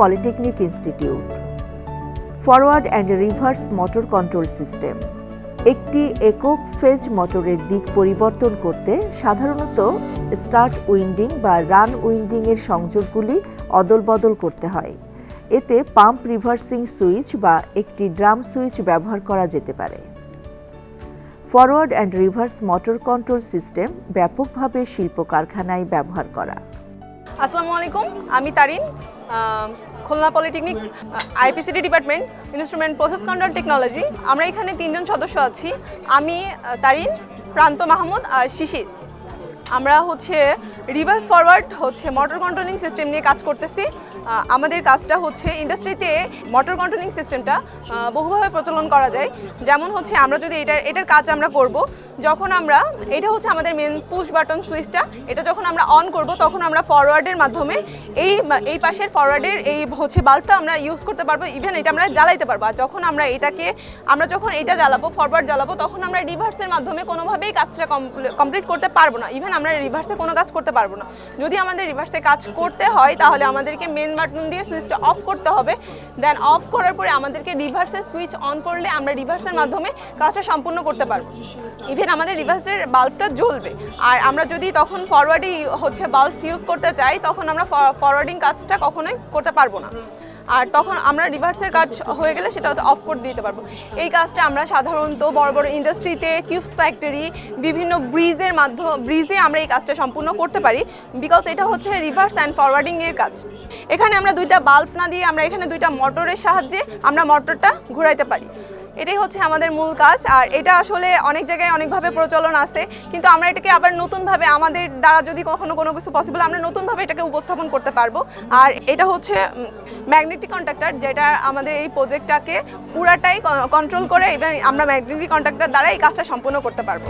Polytechnic institute forward and reverse motor control system একটি একক phase মোটরের দিক পরিবর্তন করতে সাধারণত স্টার্ট উইন্ডিং বা রান উইন্ডিং এর সংযোগগুলি অদলবদল করতে হয়। এতে পাম্প রিভার্সিং সুইচ বা একটি ড্রাম সুইচ ব্যবহার করা যেতে পারে। Forward and reverse motor control system ব্যাপকভাবে শিল্প কারখানায় ব্যবহার করা। আসসালামু আলাইকুম, আমি Tarin. Khulna polytechnic IPCD department instrument process control technology আমরা এখানে তিনজন সদস্য আছি। আমি তারিন, প্রান্ত মাহমুদ আর শিশির। আমরা হচ্ছে রিভার্স ফরওয়ার্ড হচ্ছে মোটর কন্ট্রোলিং সিস্টেম নিয়ে কাজ করতেছি। আমাদের কাজটা হচ্ছে ইন্ডাস্ট্রিতে মোটর কন্ট্রোলিং সিস্টেমটা বহুভাবে প্রচলন করা যায়। যেমন হচ্ছে আমরা যদি এটার এটার কাজ আমরা করব, যখন আমরা, এটা হচ্ছে আমাদের মেন পুশ বাটন সুইচটা এটা যখন আমরা অন করব, তখন আমরা ফরওয়ার্ডের মাধ্যমে এই এই পাশের ফরওয়ার্ডের এই হচ্ছে বাল্বটা আমরা ইউজ করতে পারব ইভেন এটা আমরা জ্বালাইতে পারব। আর যখন আমরা এটাকে, আমরা যখন এটা জ্বালাবো ফরওয়ার্ড জ্বালাবো, তখন আমরা রিভার্সের মাধ্যমে কোনোভাবেই কাজটা কমপ্লিট করতে পারব না। ইভেন আমরা রিভার্সে কোনো কাজ করতে পারব না। যদি আমাদের রিভার্সে কাজ করতে হয়, তাহলে আমাদেরকে মেন বাটন দিয়ে সুইচটা অফ করতে হবে। দেন অফ করার পরে আমাদেরকে রিভার্সের সুইচ অন করলে আমরা রিভার্সের মাধ্যমে কাজটা সম্পূর্ণ করতে পারব। ইভেন আমাদের রিভার্সের বাল্বটা জ্বলবে। আর আমরা যদি তখন ফরওয়ার্ডই হচ্ছে বাল্ব ইউজ করতে চাই, তখন আমরা ফরওয়ার্ডিং কাজটা কখনোই করতে পারব না। আর তখন আমরা রিভার্সের কাজ হয়ে গেলে সেটা অফ করে দিতে পারব। এই কাজটা আমরা সাধারণত বড় বড় ইন্ডাস্ট্রিতে চিপস ফ্যাক্টরি বিভিন্ন ব্রিজের মাধ্যম ব্রিজে আমরা এই কাজটা সম্পূর্ণ করতে পারি। বিকজ এটা হচ্ছে রিভার্স অ্যান্ড ফরওয়ার্ডিংয়ের কাজ। এখানে আমরা দুইটা বাল্ব না দিয়ে আমরা এখানে দুইটা মোটরের সাহায্যে আমরা মোটরটা ঘোরাইতে পারি। এটাই হচ্ছে আমাদের মূল কাজ। আর এটা আসলে অনেক জায়গায় অনেকভাবে প্রচলন আছে। কিন্তু আমরা এটাকে আবার নতুনভাবে আমাদের দ্বারা যদি কখনো কোনো কিছু পসিবল আমরা নতুনভাবে এটাকে উপস্থাপন করতে পারব। আর এটা হচ্ছে ম্যাগনেটিক কন্ট্রাক্টর যেটা আমাদের এই প্রজেক্টটাকে পুরাটাই কন্ট্রোল করে এবং আমরা ম্যাগনেটিক কন্ট্রাক্টর দ্বারা এই কাজটা সম্পূর্ণ করতে পারব।